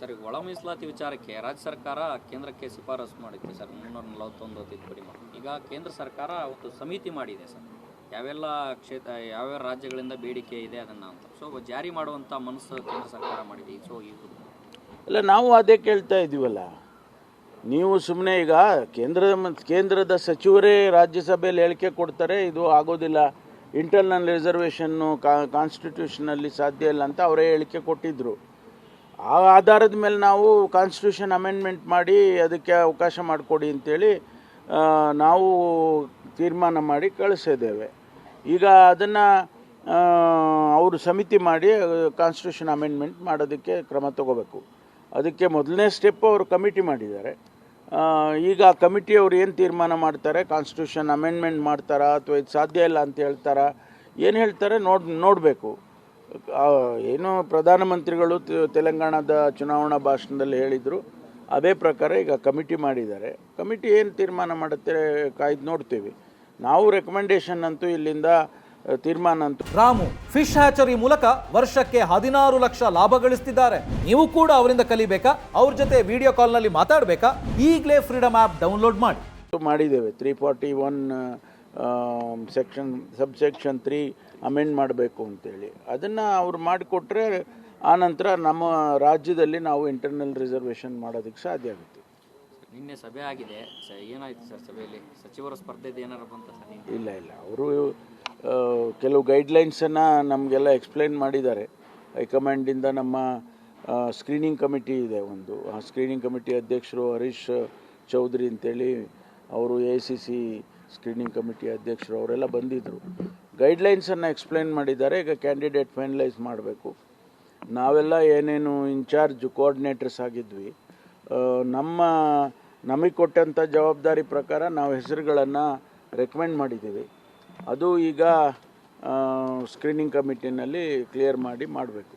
Sir ಒಳ ಮೀಸಲಾತಿ ವಿಚಾರಕ್ಕೆ ರಾಜ್ಯ ಸರ್ಕಾರ ಕೇಂದ್ರಕ್ಕೆ ಶಿಫಾರಸು ಮಾಡಿತ್ತು ಸರ್, ಮುನ್ನೂರ ನಲವತ್ತೊಂದು ತಿದ್ದುಪಡಿ ಮಾಡಿ ಈಗ ಕೇಂದ್ರ ಸರ್ಕಾರ ಒಂದು ಸಮಿತಿ ಮಾಡಿದೆ ಸರ್. ಯಾವೆಲ್ಲ ಕ್ಷೇತ್ರ, ಯಾವ್ಯಾವ ರಾಜ್ಯಗಳಿಂದ ಬೇಡಿಕೆ ಇದೆ ಅದನ್ನು ಅಂತ. ಸೊ ಜಾರಿ ಮಾಡುವಂಥ ಮನಸ್ಸು ಕೇಂದ್ರ ಸರ್ಕಾರ ಮಾಡಿದೆ. ಸೊ ಇದು ಅಲ್ಲ ನಾವು ಅದೇ ಕೇಳ್ತಾ ಇದ್ದೀವಲ್ಲ. ನೀವು ಸುಮ್ಮನೆ ಈಗ ಕೇಂದ್ರದ ಮ- ಕೇಂದ್ರದ ಸಚಿವರೇ ರಾಜ್ಯಸಭೆಯಲ್ಲಿ ಹೇಳಿಕೆ ಕೊಡ್ತಾರೆ, ಇದು ಆಗೋದಿಲ್ಲ. ಇಂಟರ್ನಲ್ ರಿಸರ್ವೇಷನ್ನು ಕಾನ್ಸ್ಟಿಟ್ಯೂಷನಲ್ಲಿ ಸಾಧ್ಯ ಇಲ್ಲ ಅಂತ ಅವರೇ ಹೇಳಿಕೆ ಕೊಟ್ಟಿದ್ದರು ಆ ಆಧಾರದ ಮೇಲೆ ನಾವು ಕಾನ್ಸ್ಟಿಟ್ಯೂಷನ್ ಅಮೆಂಡ್ಮೆಂಟ್ ಮಾಡಿ ಅದಕ್ಕೆ ಅವಕಾಶ ಮಾಡಿಕೊಡಿ ಅಂತೇಳಿ ನಾವು ತೀರ್ಮಾನ ಮಾಡಿ ಕಳಿಸಿದ್ದೇವೆ. ಈಗ ಅದನ್ನು ಅವರು ಸಮಿತಿ ಮಾಡಿ ಕಾನ್ಸ್ಟಿಟ್ಯೂಷನ್ ಅಮೆಂಡ್ಮೆಂಟ್ ಮಾಡೋದಕ್ಕೆ ಕ್ರಮ ತಗೋಬೇಕು. ಅದಕ್ಕೆ ಮೊದಲನೇ ಸ್ಟೆಪ್ ಅವರು ಕಮಿಟಿ ಮಾಡಿದ್ದಾರೆ. ಈಗ ಆ ಕಮಿಟಿಯವರು ಏನು ತೀರ್ಮಾನ ಮಾಡ್ತಾರೆ? ಕಾನ್ಸ್ಟಿಟ್ಯೂಷನ್ ಅಮೆಂಡ್ಮೆಂಟ್ ಮಾಡ್ತಾರಾ ಅಥವಾ ಇದು ಸಾಧ್ಯ ಇಲ್ಲ ಅಂತ ಹೇಳ್ತಾರಾ? ಏನು ಹೇಳ್ತಾರೆ? ನೋಡ್, ನೋಡಬೇಕು. ಏನು ಪ್ರಧಾನಮಂತ್ರಿಗಳು ತೆಲಂಗಾಣದ ಚುನಾವಣಾ ಭಾಷಣದಲ್ಲಿ ಹೇಳಿದರು. ಅದೇ ಪ್ರಕಾರ ಈಗ ಕಮಿಟಿ ಮಾಡಿದ್ದಾರೆ. ಕಮಿಟಿ ಏನು ತೀರ್ಮಾನ ಮಾಡುತ್ತೆ ಕಾಯ್ದು ನೋಡ್ತೀವಿ. ನಾವು ರೆಕಮೆಂಡೇಶನ್ ಅಂತೂ ಇಲ್ಲಿಂದ ತೀರ್ಮಾನ ಅಂತೂ ರಾಮು ಫಿಶ್ ಹ್ಯಾಚರಿ ಮೂಲಕ ವರ್ಷಕ್ಕೆ ಹದಿನಾರು ಲಕ್ಷ ಲಾಭ ಗಳಿಸ್ತಿದ್ದಾರೆ. ನೀವು ಕೂಡ ಅವರಿಂದ ಕಲಿಬೇಕಾ? ಅವ್ರ ಜೊತೆ ವಿಡಿಯೋ ಕಾಲ್ನಲ್ಲಿ ಮಾತಾಡಬೇಕಾ? ಈಗಲೇ ಫ್ರೀಡಮ್ ಆ್ಯಪ್ ಡೌನ್ಲೋಡ್ ಮಾಡಿ. ಮಾಡಿದ್ದೇವೆ. Three forty one section sub section three amend ಮಾಡಬೇಕು ಅಂತೇಳಿ. ಅದನ್ನು ಅವ್ರು ಮಾಡಿಕೊಟ್ರೆ ಆನಂತರ ನಮ್ಮ ರಾಜ್ಯದಲ್ಲಿ ನಾವು ಇಂಟರ್ನಲ್ ರಿಸರ್ವೇಷನ್ ಮಾಡೋದಕ್ಕೆ ಸಾಧ್ಯ ಆಗುತ್ತೆ. ನಿನ್ನೆ ಸಭೆ ಆಗಿದೆ. ಏನಾಯಿತು ಏನಾಯ್ತು ಸರ್ ಸಭೆಯಲ್ಲಿ? ಸಚಿವರ ಸ್ಪರ್ಧೆದು ಏನಾರು ಬಂತ ಸರ್ ಇಲ್ಲ ಇಲ್ಲ. ಅವರು ಕೆಲವು ಗೈಡ್ಲೈನ್ಸನ್ನು ನಮಗೆಲ್ಲ ಎಕ್ಸ್ಪ್ಲೈನ್ ಮಾಡಿದ್ದಾರೆ. ಹೈಕಮಾಂಡಿಂದ ನಮ್ಮ ಸ್ಕ್ರೀನಿಂಗ್ ಕಮಿಟಿ ಇದೆ ಒಂದು. ಆ ಸ್ಕ್ರೀನಿಂಗ್ ಕಮಿಟಿ ಅಧ್ಯಕ್ಷರು ಹರೀಶ್ ಚೌಧರಿ ಅಂತೇಳಿ ಅವರು A C C screening committee ಅಧ್ಯಕ್ಷರು ಅವರೆಲ್ಲ ಬಂದಿದ್ದರು ಗೈಡ್ಲೈನ್ಸನ್ನು ಎಕ್ಸ್ಪ್ಲೈನ್ ಮಾಡಿದ್ದಾರೆ, ಈಗ ಕ್ಯಾಂಡಿಡೇಟ್ ಫೈನಲೈಸ್ ಮಾಡಬೇಕು. ನಾವೆಲ್ಲ ಏನೇನು ಇನ್ಚಾರ್ಜ್ ಕೋಆರ್ಡಿನೇಟರ್ಸ್ ಆಗಿದ್ವಿ. ನಮ್ಮ, ನಮಗೆ ಕೊಟ್ಟಂಥ ಜವಾಬ್ದಾರಿ ಪ್ರಕಾರ ನಾವು ಹೆಸರುಗಳನ್ನು ರೆಕಮೆಂಡ್ ಮಾಡಿದ್ದೀವಿ. ಅದು ಈಗ ಸ್ಕ್ರೀನಿಂಗ್ ಕಮಿಟಿನಲ್ಲಿ ಕ್ಲಿಯರ್ ಮಾಡಿ ಮಾಡಬೇಕು.